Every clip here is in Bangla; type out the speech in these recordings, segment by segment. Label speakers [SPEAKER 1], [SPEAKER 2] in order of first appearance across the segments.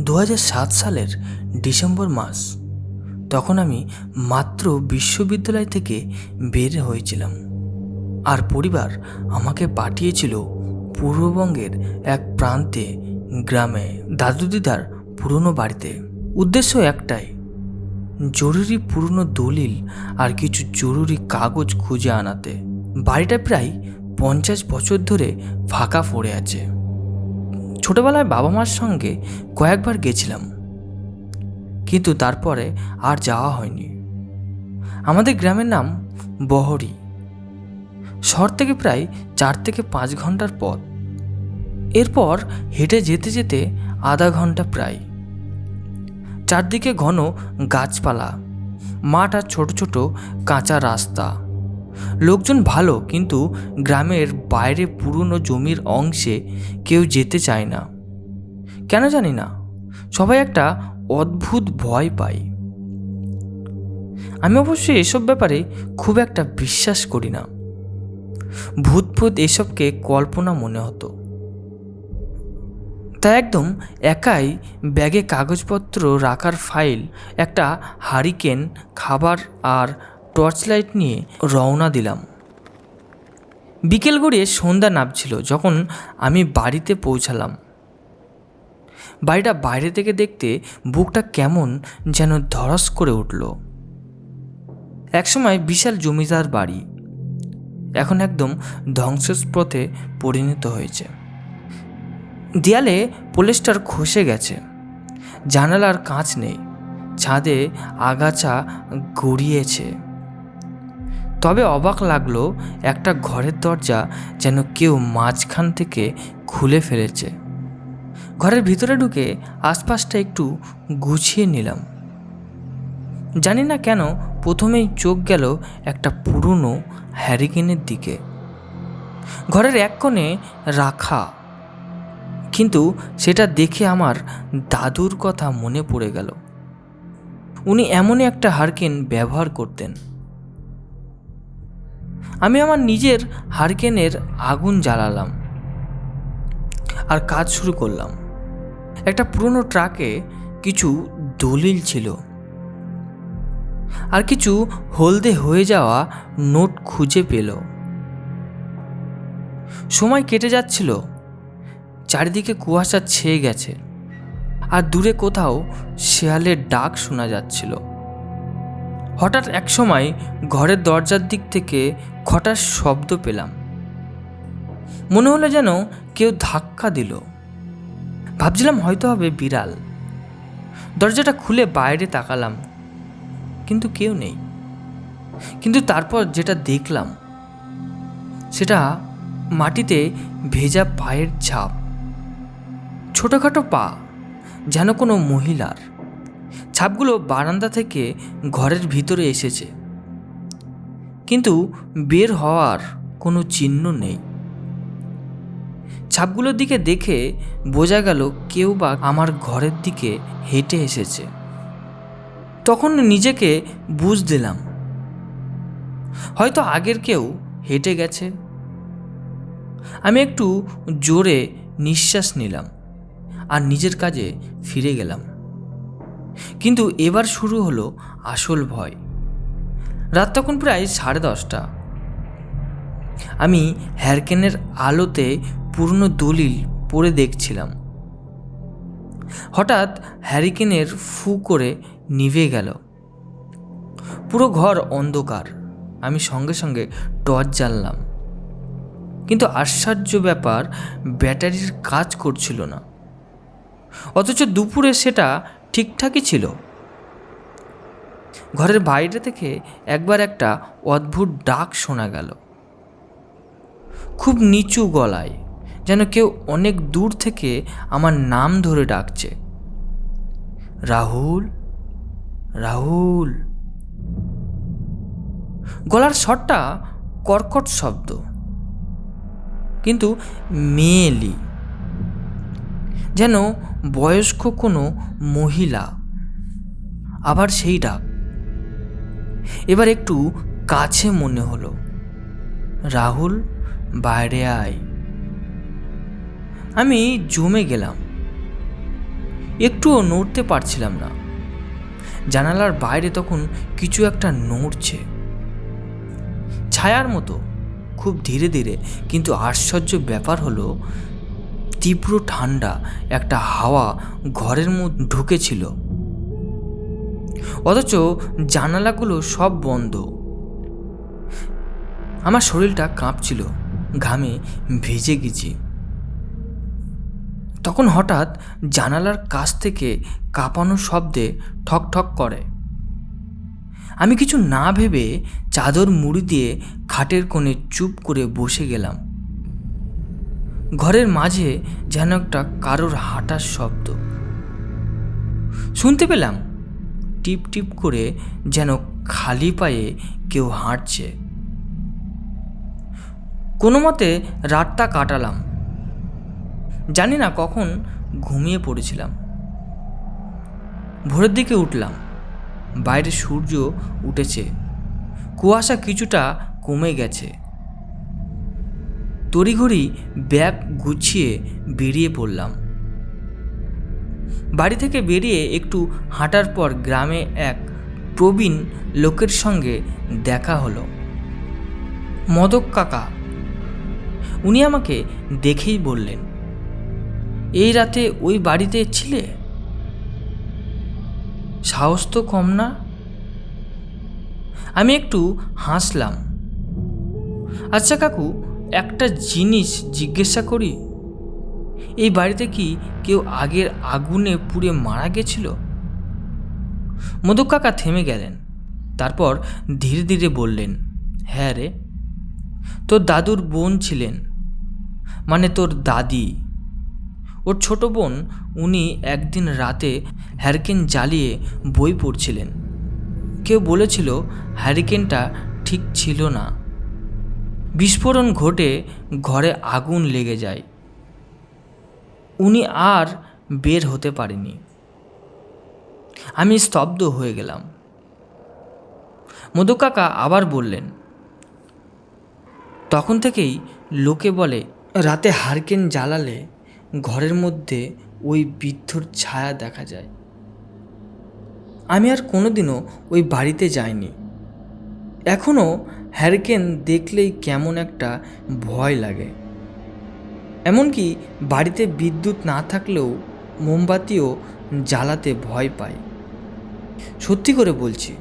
[SPEAKER 1] দু হাজার সাত সালের ডিসেম্বর মাস, তখন আমি মাত্র বিশ্ববিদ্যালয় থেকে বের হয়েছিলাম। আর পরিবার আমাকে পাঠিয়েছিল পূর্ববঙ্গের এক প্রান্তে, গ্রামে, দাদু দিদার পুরনো বাড়িতে। উদ্দেশ্য একটাই, জরুরি পুরনো দলিল আর কিছু জরুরি কাগজ খুঁজে আনাতে। বাড়িটা প্রায় পঞ্চাশ বছর ধরে ফাঁকা পড়ে আছে। ছোটবেলায় বাবা মার সঙ্গে কয়েকবার গেছিলাম। কিন্তু তারপরে আর যাওয়া হয়নি। আমাদের গ্রামের নাম বহরি। শহর থেকে প্রায় চার থেকে পাঁচ ঘণ্টার পথ। এরপর হেঁটে যেতে যেতে আধা ঘণ্টা প্রায়। চারদিকে ঘন গাছপালা, মাঠ আর ছোট ছোট কাঁচা রাস্তা। লোকজন ভালো, কিন্তু গ্রামের বাইরে পুরনো জমির অংশে কেউ যেতে চায় না। কেন জানি না, সবাই একটা অদ্ভুত ভয় পায়। আমি অবশ্য এসব ব্যাপারে খুব একটা বিশ্বাস করি না। ভূত ভূত এসবকে কল্পনা মনে হতো। তাই একদম একাই ব্যাগে কাগজপত্র রাখার ফাইল, একটা হারিকেন, খাবার আর টর্চ লাইট নিয়ে রওনা দিলাম। বিকেল গড়িয়ে সন্ধ্যা নামছিল যখন আমি বাড়িতে পৌঁছালাম। বাড়িটা বাইরে থেকে দেখতে বুকটা কেমন যেন ধরস করে উঠল। একসময় বিশাল জমিদার বাড়ি, এখন একদম ধ্বংসস্পথে পরিণত হয়েছে। দেয়ালে পোলেস্টার খসে গেছে, জানালার কাঁচ নেই, ছাদে আগাছা গড়িয়েছে। তবে অবাক লাগল একটা ঘরের দরজা যেন কেউ মাঝখান থেকে খুলে ফেলেছে। ঘরের ভিতরে ঢুকে আশপাশটা একটু গুছিয়ে নিলাম। জানি না কেন প্রথমেই চোখ গেল একটা পুরনো হ্যারিকেনের দিকে। ঘরের এক কোণে রাখা। কিন্তু সেটা দেখে আমার দাদুর কথা মনে পড়ে গেল। উনি এমনই একটা হারকেন ব্যবহার করতেন। আমি আমার নিজের হারকেনের আগুন জ্বালালাম আর কাজ শুরু করলাম। একটা পুরনো ট্রাকে কিছু দলিল ছিল। আর কিছু হলদে হয়ে যাওয়া নোট খুঁজে পেল। সময় কেটে যাচ্ছিল। চারিদিকে কুয়াশা ছেয়ে গেছে। আর দূরে কোথাও শেয়ালের ডাক শোনা যাচ্ছিল। হঠাৎ একসময় ঘরের দরজার দিক থেকে খটার শব্দ পেলাম। মনে হলো যেন কেউ ধাক্কা দিল। ভাবছিলাম হয়তো হবে বিড়াল। দরজাটা খুলে বাইরে তাকালাম, কিন্তু কেউ নেই। কিন্তু তারপর যেটা দেখলাম, সেটা মাটিতে ভেজা পায়ের ছাপ। ছোটোখাটো পা, যেন কোনো মহিলার। ছাপগুলো বারান্দা থেকে ঘরের ভিতরে এসেছে। কিন্তু বের হওয়ার কোনো চিহ্ন নেই। ছাপগুলোর দিকে দেখে বোঝা গেল কেউ বা আমার ঘরের দিকে হেঁটে এসেছে। তখন নিজেকে বুঝ দিলাম। হয়তো আগের কেউ হেঁটে গেছে। আমি একটু জোরে নিঃশ্বাস নিলাম আর নিজের কাজে ফিরে গেলাম। কিন্তু এবার শুরু হলো আসল ভয়। রাত তখন প্রায় সাড়ে দশটা। আমি হ্যারকেনের আলোতে পুরনো দলিল পড়ে দেখছিলাম। হঠাৎ হ্যারিকেনের ফু করে নিভে গেল। পুরো ঘর অন্ধকার। আমি সঙ্গে সঙ্গে টর্চ জ্বাললাম। কিন্তু আশ্চর্য ব্যাপার, ব্যাটারির কাজ করছিল না। অথচ দুপুরে সেটা ঠিকঠাকই ছিল। ঘরের বাইরে থেকে একবার একটা অদ্ভুত ডাক শোনা গেল। খুব নিচু গলায়, যেন কেউ অনেক দূর থেকে আমার নাম ধরে ডাকছে। রাহুল? রাহুল? গলার স্বরটা কর্কট শব্দ, কিন্তু মেয়েলি, যেন বয়স্ক কোনো মহিলা, আবার সেই ডাক। এবার একটু কাছে মনে হলো। রাহুল, বাইরে আয়। আমি জমে গেলাম। একটুও নড়তে পারছিলাম না। জানালার বাইরে তখন কিছু একটা নড়ছে। ছায়ার মতো, খুব ধীরে ধীরে, কিন্তু আশ্চর্য ব্যাপার হলো, তীব্র ঠান্ডা একটা হাওয়া ঘরের মধ্যে ঢুকেছিল। অথচ জানালাগুলো সব বন্ধ। আমার শরীরটা কাঁপছিল, ঘামে ভিজে গেছি। তখন হঠাৎ জানালার কাছ থেকে কাঁপানো শব্দে ঠক ঠক করে। আমি কিছু না ভেবে চাদর মুড়ি দিয়ে খাটের কোণে চুপ করে বসে গেলাম। ঘরের মাঝে যেন একটা কারোর হাঁটার শব্দ। শুনতে পেলাম টিপ টিপ করে যেন খালি পায়ে কেউ হাঁটছে। কোনো মতে রাতটা কাটালাম। জানি না কখন ঘুমিয়ে পড়েছিলাম। ভোরের দিকে উঠলাম। বাইরে সূর্য উঠেছে। কুয়াশা কিছুটা কমে গেছে। তড়িঘড়ি ব্যাগ গুছিয়ে বেরিয়ে পড়লাম। বাড়ি থেকে বেরিয়ে একটু হাঁটার পর গ্রামে এক প্রবীণ লোকের সঙ্গে দেখা হলো। মদক কাকা, উনি আমাকে দেখেই বললেন, এই রাতে ওই বাড়িতে ছিলে? সাহস তো কম না। আমি একটু হাসলাম। আচ্ছা কাকু, একটা জিনিস জিজ্ঞাসা করি। এই বাড়িতে কি কেউ আগের আগুনে পুড়ে মারা গেছিল? মধু কাকা থেমে গেলেন, তারপর ধীরে ধীরে বললেন হ্যাঁ রে, তোর দাদুর বোন ছিলেন মানে তোর দাদি। ওর ছোট বোন, উনি একদিন রাতে হ্যারিকেন জ্বালিয়ে বই পড়ছিলেন। কেউ বলেছিল হ্যারিকেনটা ঠিক ছিল না। বিস্ফোরণ ঘটে ঘরে আগুন লেগে যায়। উনি আর বের হতে পারেনি। আমি স্তব্ধ হয়ে গেলাম। মধু কাকা আবার বললেন, তখন থেকেই লোকে বলে, রাতে হারকেন জ্বালালে ঘরের মধ্যে ওই বৃদ্ধর ছায়া দেখা যায়। আমি আর কোনোদিনও ওই বাড়িতে যাইনি। এখনও হ্যারিকেন দেখলেই কেমন একটা ভয় লাগে। এমনকি বাড়িতে বিদ্যুৎ না থাকলেও মোমবাতিও জ্বালাতে ভয় পায়। সত্যি করে বলছি,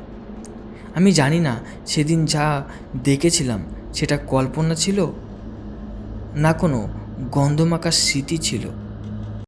[SPEAKER 1] আমি জানি না সেদিন যা দেখেছিলাম সেটা কল্পনা ছিল, না কোনো গন্ধমাখা স্মৃতি ছিল।